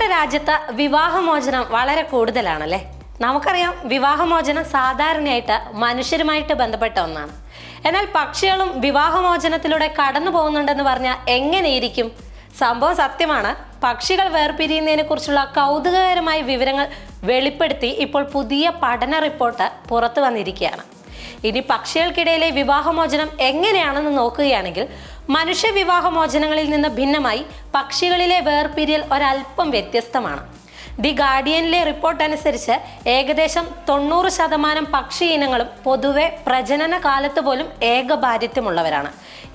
രാജ്യത്ത് വിവാഹമോചനം വളരെ കൂടുതലാണല്ലേ? നമുക്കറിയാം വിവാഹമോചനം സാധാരണയായിട്ട് മനുഷ്യരുമായിട്ട് ബന്ധപ്പെട്ട ഒന്നാണ്. എന്നാൽ പക്ഷികളും വിവാഹമോചനത്തിലൂടെ കടന്നു പോകുന്നുണ്ടെന്ന് പറഞ്ഞാൽ എങ്ങനെയിരിക്കും? സംഭവം സത്യമാണ്. പക്ഷികൾ വേർപിരിയുന്നതിനെ കുറിച്ചുള്ള കൗതുകകരമായ വിവരങ്ങൾ വെളിപ്പെടുത്തി ഇപ്പോൾ പുതിയ പഠന റിപ്പോർട്ട് പുറത്തു വന്നിരിക്കുകയാണ്. ഇനി പക്ഷികൾക്കിടയിലെ വിവാഹമോചനം എങ്ങനെയാണെന്ന് നോക്കുകയാണെങ്കിൽ മനുഷ്യ വിവാഹമോചനങ്ങളിൽ നിന്ന് ഭിന്നമായി പക്ഷികളിലെ വേർപിരിയൽ ഒരല്പം വ്യത്യസ്തമാണ്. ദി ഗാർഡിയനിലെ റിപ്പോർട്ട് അനുസരിച്ച് ഏകദേശം തൊണ്ണൂറ് ശതമാനം പക്ഷി ഇനങ്ങളും പൊതുവെ പ്രജനന കാലത്ത് പോലും ഏകഭാരിത്വമുള്ളവരാണ്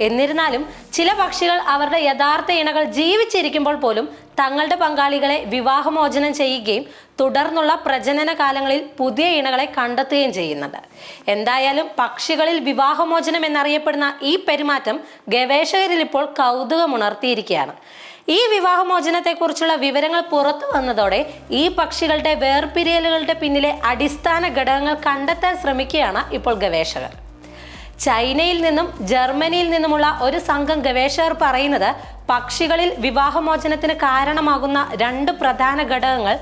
എന്നിരുന്നാലും ചില പക്ഷികൾ അവരുടെ യഥാർത്ഥ ഇണകൾ ജീവിച്ചിരിക്കുമ്പോൾ പോലും തങ്ങളുടെ പങ്കാളികളെ വിവാഹമോചനം ചെയ്യുകയും തുടർന്നുള്ള പ്രജനന കാലങ്ങളിൽ പുതിയ ഇണകളെ കണ്ടെത്തുകയും ചെയ്യുന്നുണ്ട്. എന്തായാലും പക്ഷികളിൽ വിവാഹമോചനം എന്നറിയപ്പെടുന്ന ഈ പെരുമാറ്റം ഗവേഷകരിൽ ഇപ്പോൾ കൗതുകമുണർത്തിയിരിക്കുകയാണ്. ഈ വിവാഹമോചനത്തെക്കുറിച്ചുള്ള വിവരങ്ങൾ പുറത്തു വന്നതോടെ ഈ പക്ഷികളുടെ വേർപിരിയലുകളുടെ പിന്നിലെ അടിസ്ഥാന ഘടകങ്ങൾ കണ്ടെത്താൻ ശ്രമിക്കുകയാണ് ഇപ്പോൾ ഗവേഷകർ. ചൈനയിൽ നിന്നും ജർമ്മനിയിൽ നിന്നുമുള്ള ഒരു സംഘം ഗവേഷകർ പറയുന്നത് പക്ഷികളിൽ വിവാഹമോചനത്തിന് കാരണമാകുന്ന രണ്ട് പ്രധാന ഘടകങ്ങൾ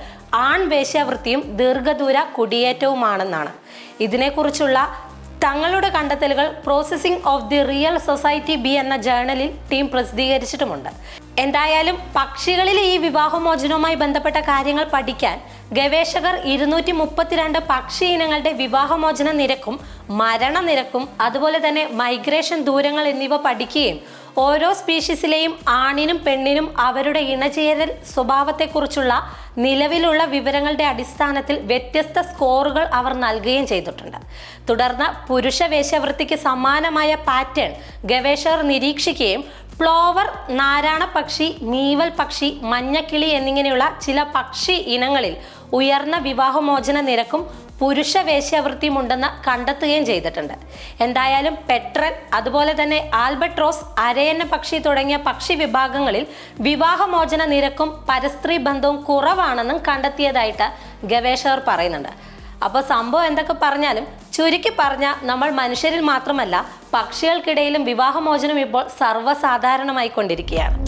ആൺവേശ്യാവൃത്തിയും ദീർഘദൂര കുടിയേറ്റവുമാണെന്നാണ്. ഇതിനെക്കുറിച്ചുള്ള തങ്ങളുടെ കണ്ടെത്തലുകൾ processing of the real society B എന്ന ജേണലിൽ ടീം പ്രസിദ്ധീകരിച്ചിട്ടുമുണ്ട്. എന്തായാലും പക്ഷികളിലെ ഈ വിവാഹമോചനവുമായി ബന്ധപ്പെട്ട കാര്യങ്ങൾ പഠിക്കാൻ ഗവേഷകർ ഇരുന്നൂറ്റി മുപ്പത്തിരണ്ട് പക്ഷി ഇനങ്ങളുടെ വിവാഹമോചന നിരക്കും മരണനിരക്കും അതുപോലെ തന്നെ മൈഗ്രേഷൻ ദൂരങ്ങൾ എന്നിവ പഠിക്കുകയും ഓരോ സ്പീഷീസിലെയും ആണിനും പെണ്ണിനും അവരുടെ ഇണചേരൽ സ്വഭാവത്തെക്കുറിച്ചുള്ള നിലവിലുള്ള വിവരങ്ങളുടെ അടിസ്ഥാനത്തിൽ വ്യത്യസ്ത സ്കോറുകൾ അവർ നൽകുകയും ചെയ്തിട്ടുണ്ട്. തുടർന്ന് പുരുഷ വേശ്യാവൃത്തിക്ക് സമാനമായ പാറ്റേൺ ഗവേഷകർ നിരീക്ഷിക്കുകയും പ്ലോവർ നാരായണ പക്ഷി മീവൽ പക്ഷി മഞ്ഞക്കിളി എന്നിങ്ങനെയുള്ള ചില പക്ഷി ഇനങ്ങളിൽ ഉയർന്ന വിവാഹമോചന നിരക്കും പുരുഷ വേശ്യാവൃത്തിയും ഉണ്ടെന്ന് കണ്ടെത്തുകയും ചെയ്തിട്ടുണ്ട്. എന്തായാലും പെട്രൻ അതുപോലെ തന്നെ ആൽബട്രോസ് അരയന്ന പക്ഷി തുടങ്ങിയ പക്ഷി വിഭാഗങ്ങളിൽ വിവാഹമോചന നിരക്കും പരസ്ത്രീ ബന്ധവും കുറവാണെന്നും കണ്ടെത്തിയതായിട്ട് ഗവേഷകർ പറയുന്നുണ്ട്. അപ്പോൾ സംഭവം എന്തൊക്കെ പറഞ്ഞാലും ചുരുക്കി പറഞ്ഞാൽ നമ്മൾ മനുഷ്യരിൽ മാത്രമല്ല പക്ഷികൾക്കിടയിലും വിവാഹമോചനം ഇപ്പോൾ സർവസാധാരണമായി കൊണ്ടിരിക്കുകയാണ്